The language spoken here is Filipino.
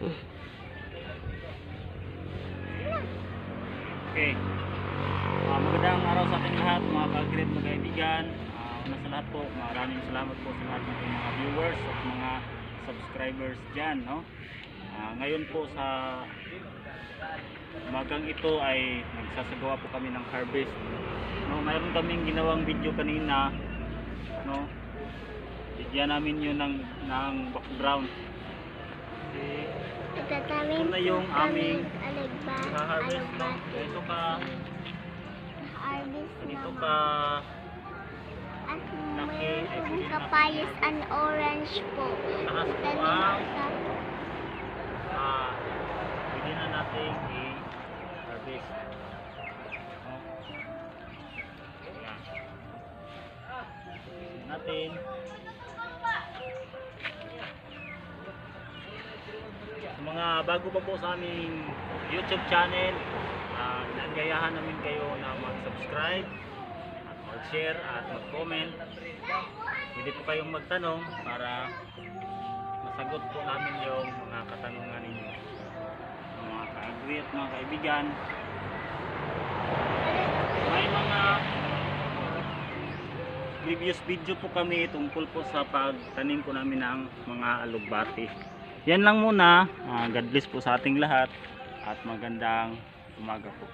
Okay. Ah, magandang araw sa ating lahat, mga ka-great mga kaibigan. Ah, una sa lahat po, maraming salamat po sa lahat ng mga viewers at mga subscribers dyan. No? Ah, ngayon po sa umagang ito ay nagsasagawa po kami ng harvest. No, mayroon kaming ginawang video kanina. No? Bigyan namin yun ng, ng background. Itatamin Ito na yung aming alagba, harvest no? alagbati. Ito ka, naman. ka At mayroon kapayas and orange po. Taas po ang ah, pwede na natin i-harvest. Natin. Sa mga bago pa po sa aming YouTube channel, uh, inaanyayahan namin kayo na mag-subscribe at mag-share at mag-comment. Pwede po kayong magtanong para masagot po namin yung mga katanungan ninyo. Mga ka-agree at mga kaibigan. May mga previous video po kami tungkol po sa pagtanim po namin ng mga alugbati. Yan lang muna. Ah, God bless po sa ating lahat at magandang umaga po.